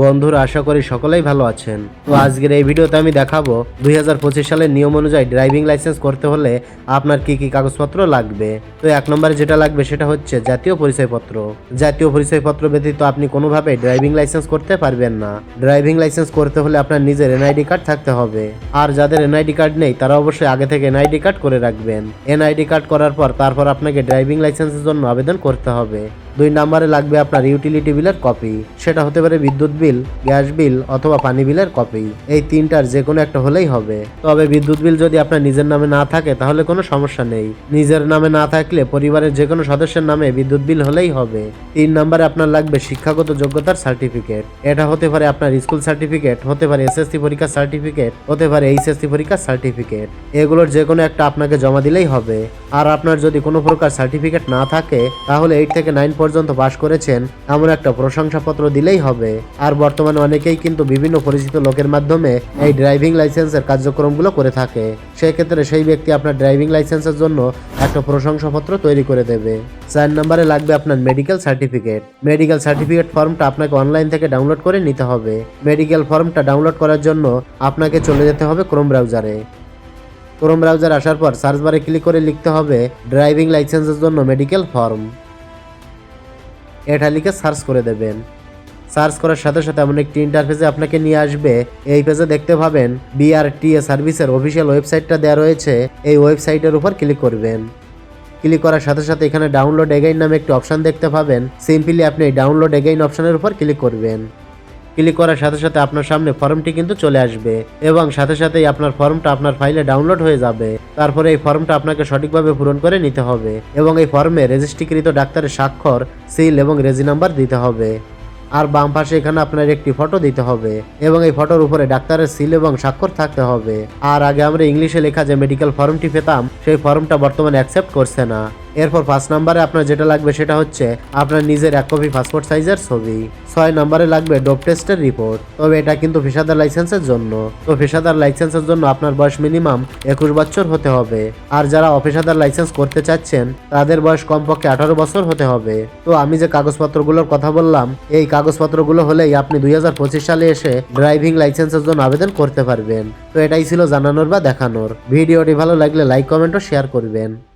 বন্ধুরা, আশা করি সকলেই ভালো আছেন। তো আজকের এই ভিডিওতে আমি দেখাবো দুই হাজার পঁচিশ সালের নিয়ম অনুযায়ী ড্রাইভিং লাইসেন্স করতে হলে আপনার কি কি কাগজপত্র লাগবে। তো এক নম্বরে যেটা লাগবে সেটা হচ্ছে জাতীয় পরিচয়পত্র। জাতীয় পরিচয়পত্র ব্যতীত আপনি কোনোভাবে ড্রাইভিং লাইসেন্স করতে পারবেন না। ড্রাইভিং লাইসেন্স করতে হলে আপনার নিজের এনআইডি কার্ড থাকতে হবে। আর যাদের এনআইডি কার্ড নেই, তারা অবশ্যই আগে থেকে এনআইডি কার্ড করে রাখবেন। এনআইডি কার্ড করার পর তারপর আপনাকে ড্রাইভিং লাইসেন্সের জন্য আবেদন করতে হবে। দুই নম্বরে লাগবে আপনার ইউটিলিটি বিলের কপি সেটা হতে পারে বিদ্যুৎ বিল গ্যাস বিল অথবা পানি বিলের কপি এই তিনটার যে কোনো একটা হলেই হবে। তবে বিদ্যুৎ বিল যদি আপনার নিজের নামে না থাকে, তাহলে কোনো সমস্যা নেই। নিজের নামে না থাকলে পরিবারের যে কোনো সদস্যের নামে বিদ্যুৎ বিল হলেই হবে। তিন নম্বরে আপনার লাগবে শিক্ষাগত যোগ্যতার সার্টিফিকেট এটা হতে পারে আপনার স্কুল সার্টিফিকেট হতে পারে এসএসসি পরীক্ষার সার্টিফিকেট হতে পারে এইচএসসি পরীক্ষার সার্টিফিকেট এগুলোর যে কোনো একটা আপনাকে জমা দিলেই হবে। আর আপনার যদি কোনো প্রকার সার্টিফিকেট না থাকে, তাহলে এইট থেকে নাইন পর্যন্ত পাশ করেছেন, এমন একটা প্রশংসাপত্র দিলেই হবে। আর বর্তমানে অনেকেই কিন্তু বিভিন্ন পরিচিত লোকের মাধ্যমে এই ড্রাইভিং লাইসেন্সের কার্যক্রমগুলো করে থাকে। সেক্ষেত্রে সেই ব্যক্তি আপনার ড্রাইভিং লাইসেন্সের জন্য একটা প্রশংসাপত্র তৈরি করে দেবে। চার নম্বরে লাগবে আপনার মেডিকেল সার্টিফিকেট। মেডিকেল সার্টিফিকেট ফর্মটা আপনাকে অনলাইন থেকে ডাউনলোড করে নিতে হবে। মেডিকেল ফর্মটা ডাউনলোড করার জন্য আপনাকে চলে যেতে হবে ক্রোম ব্রাউজারে। ক্রোম ব্রাউজার আসার পর সার্চ বারে ক্লিক করে লিখতে হবে ড্রাইভিং লাইসেন্সের জন্য মেডিকেল ফর্ম। এটা লিখে সার্চ করে দেবেন। সার্চ করার সাথে সাথে এমন একটি ইন্টারফেসে আপনাকে নিয়ে আসবে। এই পেজে দেখতে পাবেন বিআরটিএ সার্ভিসের অফিসিয়াল ওয়েবসাইটটা দেওয়া রয়েছে। এই ওয়েবসাইটের উপর ক্লিক করবেন। ক্লিক করার সাথে সাথে এখানে ডাউনলোড এগেইন নামে একটি অপশন দেখতে পাবেন। সিম্পলি আপনি এই ডাউনলোড এগেইন অপশনের উপর ক্লিক করবেন। ক্লিক করার সাথে সাথে আপনার সামনে ফর্মটি কিন্তু চলে আসবে এবং সাথে সাথেই আপনার ফর্মটা আপনার ফাইলে ডাউনলোড হয়ে যাবে। তারপরে এই ফর্মটা আপনাকে সঠিকভাবে পূরণ করে নিতে হবে এবং এই ফর্মে রেজিস্ট্রিকৃত ডাক্তারের স্বাক্ষর, সিল এবং রেজি নাম্বার দিতে হবে। আর বাম পাশে এখানে আপনার একটি ফটো দিতে হবে এবং এই ফটোর উপরে ডাক্তারের সিল এবং স্বাক্ষর থাকতে হবে। আর আগে আমরা ইংলিশে লেখা যে মেডিকেল ফর্মটি পেতাম, সেই ফর্মটা বর্তমানে অ্যাকসেপ্ট করছে না। এরপর পাঁচ নম্বরে আপনার যেটা লাগবে সেটা হচ্ছে আপনার নিজের এক কপি পাসপোর্ট সাইজের ছবি। ছয় নম্বরে লাগবে ডোপ টেস্টের রিপোর্ট তবে এটা কিন্তু পেশাদার লাইসেন্সের জন্য। তো পেশাদার লাইসেন্সের জন্য আপনার বয়স মিনিমাম একুশ বছর হতে হবে। আর যারা অপেশাদার লাইসেন্স করতে চাচ্ছেন, তাদের বয়স কমপক্ষে আঠারো বছর হতে হবে। তো আমি যে কাগজপত্রগুলোর কথা বললাম, এই কাগজপত্রগুলো হলেই আপনি দুই হাজার পঁচিশ সালে এসে ড্রাইভিং লাইসেন্সের জন্য আবেদন করতে পারবেন। তো এটাই ছিল জানানোর বা দেখানোর। ভিডিওটি ভালো লাগলে লাইক কমেন্ট ও শেয়ার করবেন।